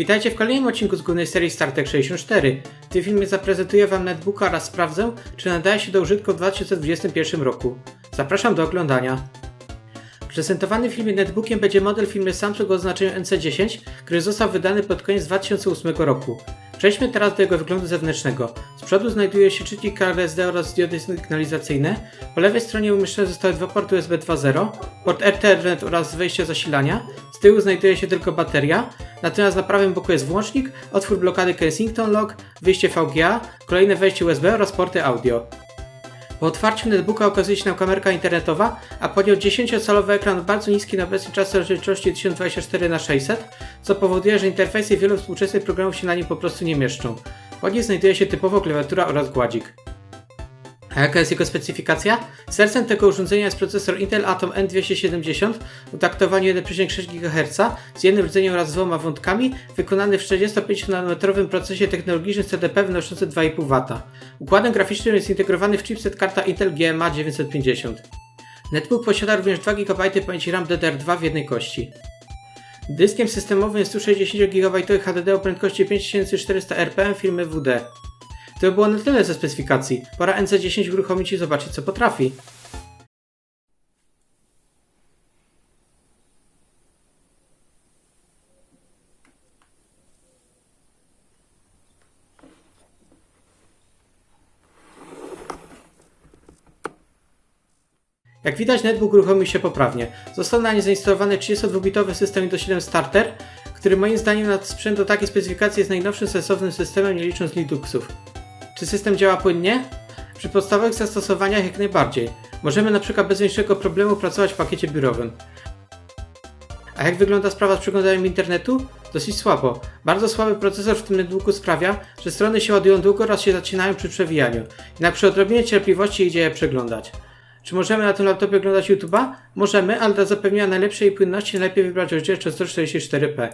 Witajcie w kolejnym odcinku z głównej serii StarTech 64. W tym filmie zaprezentuję Wam netbooka oraz sprawdzę, czy nadaje się do użytku w 2021 roku. Zapraszam do oglądania. Prezentowany w filmie netbookiem będzie model firmy Samsung o oznaczeniu NC10, który został wydany pod koniec 2008 roku. Przejdźmy teraz do jego wyglądu zewnętrznego. Z przodu znajduje się czytnik RSD oraz diody sygnalizacyjne. Po lewej stronie umieszczone zostały dwa porty USB 2.0, port Ethernet oraz wejście zasilania. Z tyłu znajduje się tylko bateria, natomiast na prawym boku jest włącznik, otwór blokady Kensington Lock, wyjście VGA, kolejne wejście USB oraz porty audio. Po otwarciu netbooka okazuje się nam kamerka internetowa, a nią 10-calowy ekran bardzo niskiej na obecny czas rozdzielczości 1024x600, co powoduje, że interfejsy wielu współczesnych programów się na nim po prostu nie mieszczą. Pod nim znajduje się typowo klawiatura oraz gładzik. A jaka jest jego specyfikacja? Sercem tego urządzenia jest procesor Intel Atom N270 o taktowaniu 1,6 GHz z jednym rdzeniem oraz dwoma wątkami, wykonany w 45-nanometrowym procesie technologicznym CDP wynoszący 2,5 W. Układem graficznym jest integrowany w chipset karta Intel GMA 950. Netbook posiada również 2 GB pamięci RAM DDR2 w jednej kości. Dyskiem systemowym jest 160 GB HDD o prędkości 5400 RPM firmy WD. To by było na tyle ze specyfikacji. Pora NC10 uruchomić i zobaczyć co potrafi. Jak widać netbook uruchomił się poprawnie. Został na nie zainstalowany 32-bitowy system Windows 7 Starter, który moim zdaniem na sprzęt do takiej specyfikacji jest najnowszym sensownym systemem nie licząc Linuxów. Czy system działa płynnie? Przy podstawowych zastosowaniach jak najbardziej. Możemy na przykład bez większego problemu pracować w pakiecie biurowym. A jak wygląda sprawa z przeglądaniem internetu? Dosyć słabo. Bardzo słaby procesor w tym netbooku sprawia, że strony się ładują długo oraz się zaczynają przy przewijaniu. Jednak przy odrobinie cierpliwości idzie je przeglądać. Czy możemy na tym laptopie oglądać YouTube'a? Możemy, ale dla zapewnienia najlepszej płynności najlepiej wybrać rozdzielczość 144p.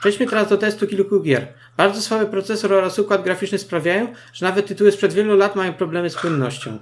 Przejdźmy teraz do testu kilku gier. Bardzo słaby procesor oraz układ graficzny sprawiają, że nawet tytuły sprzed wielu lat mają problemy z płynnością.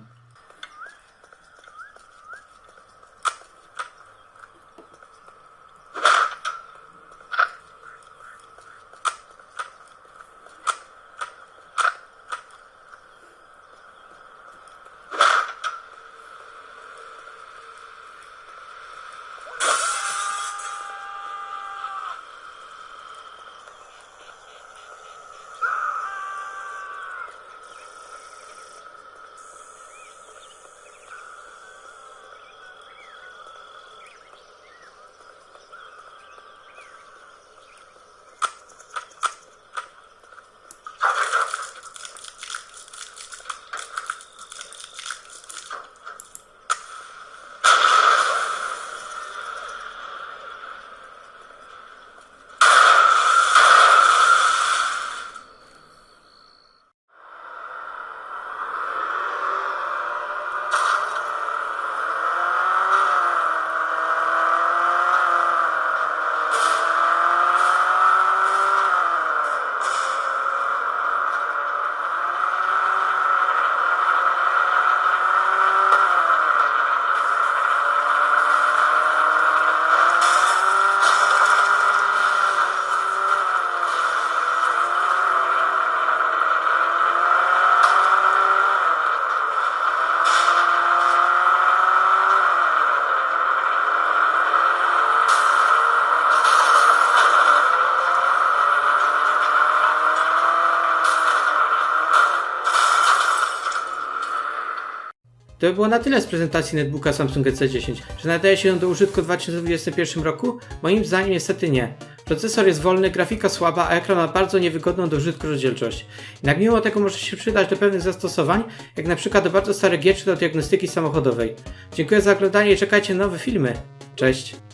To by było na tyle z prezentacji netbooka Samsung C10. Czy nadaje się on do użytku w 2021 roku? Moim zdaniem niestety nie. Procesor jest wolny, grafika słaba, a ekran ma bardzo niewygodną do użytku rozdzielczość. Jednak mimo tego może się przydać do pewnych zastosowań, jak na przykład do bardzo starych gier czy do diagnostyki samochodowej. Dziękuję za oglądanie i czekajcie na nowe filmy. Cześć!